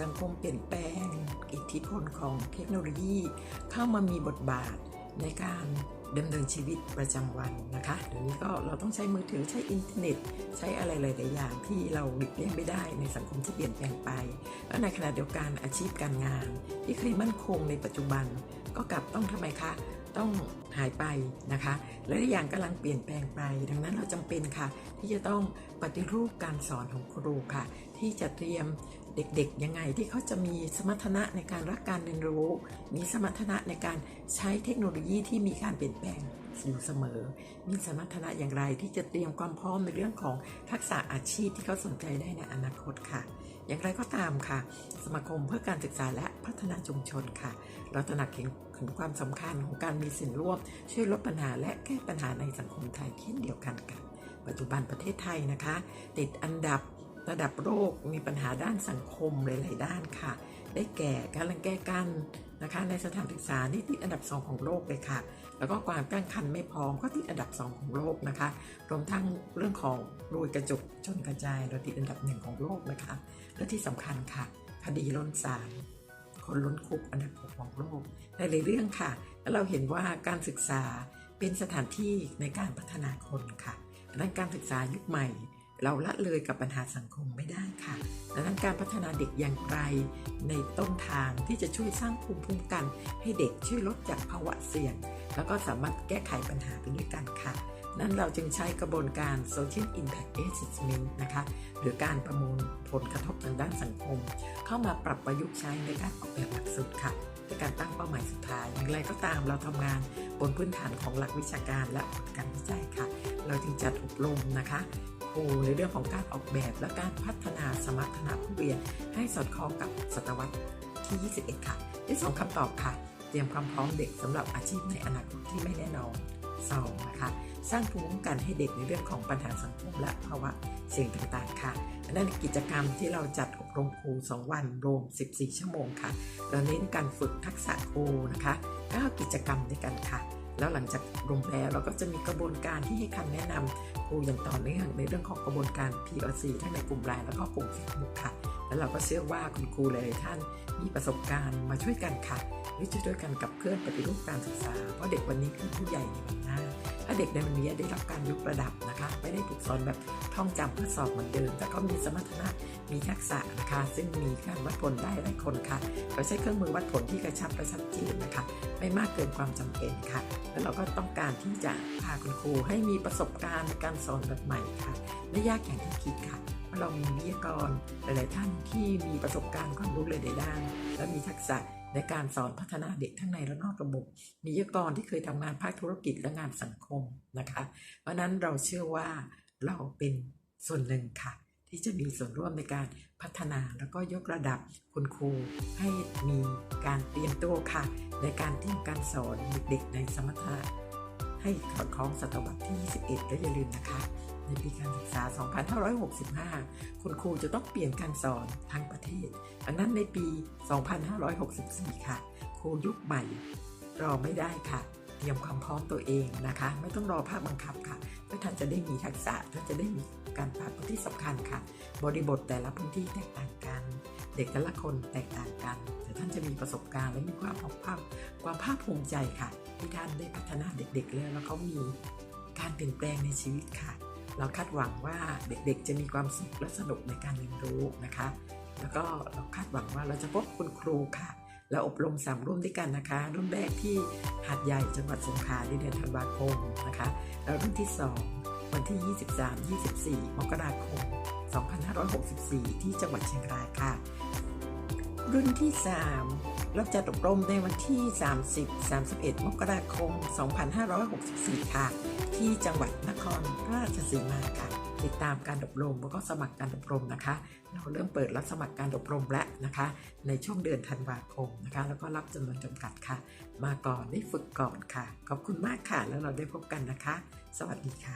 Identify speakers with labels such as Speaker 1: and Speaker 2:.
Speaker 1: สังคมเปลของเทคโนโลยีเข้ามามีบทบาทในการดำเนินชีวิตประจำวันนะคะเดี๋ยวนี้ก็เราต้องใช้มือถือใช้อินเทอร์เน็ต ใช้อะไรหลายๆอย่างที่เราหลีกเลี่ยงไม่ได้ในสังคมที่เปลี่ยนแปลงไป แล้วในขณะเดียวกันอาชีพการงาน ที่เคยมั่นคงในปัจจุบันก็กลับต้องทำไมคะ ต้องหายไปนะคะ และอีกอย่างกำลังเปลี่ยนแปลงไป ดังนั้นเราจำเป็นค่ะ ที่จะต้องปฏิรูปการสอนของครูค่ะ ที่จะเตรียมเด็กๆ ยังไงที่เขาจะมีสมรรถนะในการรักการเรียนรู้ มีสมรรถนะในการใช้เทคโนโลยีที่มีการเปลี่ยนแปลงอยู่เสมอ มีสมรรถนะอย่างไรที่จะเตรียมความพร้อมในเรื่องของทักษะอาชีพที่เขาสนใจได้ในอนาคตค่ะ อย่างไรก็ตามค่ะ สมาคมเพื่อการศึกษาและพัฒนาชุมชนค่ะ เราตระหนักเห็นถึงความสำคัญของการมีส่วนร่วม ช่วยลดปัญหาและแก้ปัญหาในสังคมไทยเช่นเดียวกันค่ะ ปัจจุบันประเทศไทยนะคะ ติดอันดับระดับโลกมีปัญหาด้านสังคมหลาย ๆ ด้านค่ะ ได้แก่การรังแกกัน นะคะในสถานศึกษานี่ติดอันดับ 2 ของโลกเลยค่ะ แล้วก็ความตั้งครรภ์ไม่พร้อมก็ติดอันดับ 2 ของโลกนะคะรวมทั้งเรื่องของรวยกระจุกจนกระจายเราติดอันดับหนึ่งของโลกนะคะ และที่สำคัญค่ะ คดีล้นศาลคนล้นคุกอันดับหกของโลกในหลายเรื่องค่ะ แล้วเราเห็นว่าการศึกษาเป็นสถานที่ในการพัฒนาคนค่ะดังนั้นการศึกษายุคใหม่ เราละเลยกับปัญหาสังคมไม่ได้ค่ะดังนั้นการพัฒนาเด็กอย่างไร ในต้นทางที่จะช่วยสร้างภูมิคุ้มกัน ให้เด็กช่วยลดจากภาวะเสี่ยง แล้วก็สามารถแก้ไขปัญหาไปด้วยกันค่ะ นั้นเราจึงใช้กระบวนการ Social Impact Assessment นะคะ หรือการประมูลผลกระทบทางด้านสังคม เข้ามาปรับประยุกต์ใช้ในการออกแบบหลักสูตรค่ะในการตั้งเป้าหมายสุดท้าย อย่างไรก็ตามเราทำงานบนพื้นฐานของหลักวิชาการและผลการวิจัยค่ะ เราจึงจัดอบรมนะคะ ครูในเรื่องของการออกแบบและการพัฒนาสมรรถนะผู้เรียน ให้สอดคล้องกับศตวรรษที่ 21 ค่ะได้สองคำตอบค่ะ เตรียมความพร้อมเด็กสำหรับอาชีพในอนาคตที่ไม่แน่นอนสองนะคะ สร้างภูมิคุ้มกันให้เด็กในเรื่องของปัญหาสังคมและภาวะเสี่ยงต่างๆ ค่ะนั่นกิจกรรมที่เราจัดอบรมครู 2 วันรวม 14 ชั่วโมงค่ะ เราเน้นการฝึกทักษะครูนะคะ9กิจกรรมด้วยกันค่ะ แล้วหลังจากอบรมแล้วเราก็จะมีกระบวนการที่ให้คำแนะนำครูอย่างต่อเนื่องในเรื่องของกระบวนการ POC ทั้งในกลุ่มไลน์แล้วก็กลุ่ม Facebook ค่ะ แล้วเราก็เชื่อว่าคุณครูหลายๆท่านมีประสบการณ์มาช่วยกันค่ะหรือช่วยกันกับเพื่อนปฏิรูปการศึกษา เพราะเด็กวันนี้คือผู้ใหญ่ในวันหน้า ถ้าเด็กในวันนี้ได้รับการยกระดับนะคะ ไม่ได้ถูกสอนแบบท่องจำเพื่อสอบเหมือนเดิม แต่ก็มีสมรรถนะมีทักษะนะคะ ซึ่งมีการวัดผลได้หลายคนค่ะเราใช้เครื่องมือวัดผลที่กระชับกระชับจีนนะคะ ไม่มากเกินความจำเป็นค่ะ แล้วเราก็ต้องการที่จะพาคุณครูให้มีประสบการณ์การสอนแบบใหม่ค่ะ ไม่ยากอย่างที่คิดค่ะ เรามีวิทยากรหลาย ๆ ท่านที่มีประสบการณ์ความรู้หลายๆด้านและมีทักษะในการสอนพัฒนาเด็กทั้งในและนอกระบบ มีวิทยากรที่เคยทำงานภาคธุรกิจและงานสังคมนะคะ เพราะนั้นเราเชื่อว่าเราเป็นส่วนหนึ่งค่ะ ที่จะมีส่วนร่วมในการพัฒนาแล้วก็ยกระดับคุณครู ให้มีการเตรียมตัวค่ะ ในการที่การสอนเด็ก ๆ ในสมรรถะให้สอดคล้องศตวรรษที่ 21 และอย่าลืมนะคะ ในปีการศึกษา 2565 คุณครูจะต้องเปลี่ยนการสอนทั้งประเทศอันนั้นในปี 2564 ค่ะ ครูยุคใหม่รอไม่ได้ค่ะ เตรียมความพร้อมตัวเองนะคะ ไม่ต้องรอภาคบังคับค่ะเพื่อท่านจะได้มีทักษะท่านจะได้มีการปรับพื้นที่สำคัญค่ะ บริบทแต่ละพื้นที่แตกต่างกัน เด็กแต่ละคนแตกต่างกัน แต่ท่านจะมีประสบการณ์และมีความภาคความภาคภูมิใจค่ะ ที่ท่านได้พัฒนาเด็กๆแล้วแล้วเขามีการเปลี่ยนแปลงในชีวิตค่ะ เราคาดหวังว่าเด็กๆ จะมีความสุขและสนุกในการเรียนรู้นะคะ แล้วก็เราคาดหวังว่าเราจะพบคุณครูค่ะ และอบรมสามรุ่นด้วยกันนะคะ รุ่นแรกที่หาดใหญ่จังหวัดสงขลาในเดือนธันวาคมนะคะ แล้วรุ่นที่ 2 วันที่ 23-24 มกราคม 2564 ที่จังหวัดเชียงรายค่ะ รุ่นที่ 3 เราจัดอบรมในวันที่ 30-31 มกราคม 2564 ค่ะ ที่จังหวัดนครราชสีมาค่ะ ติดตามการอบรมแล้วก็สมัครการอบรมนะคะ เราเริ่มเปิดรับสมัครการอบรมแล้วนะคะ ในช่วงเดือนธันวาคมนะคะ แล้วก็รับจำนวนจำกัดค่ะ มาก่อนได้ฝึกก่อนค่ะ ขอบคุณมากค่ะ แล้วเราได้พบกันนะคะ สวัสดีค่ะ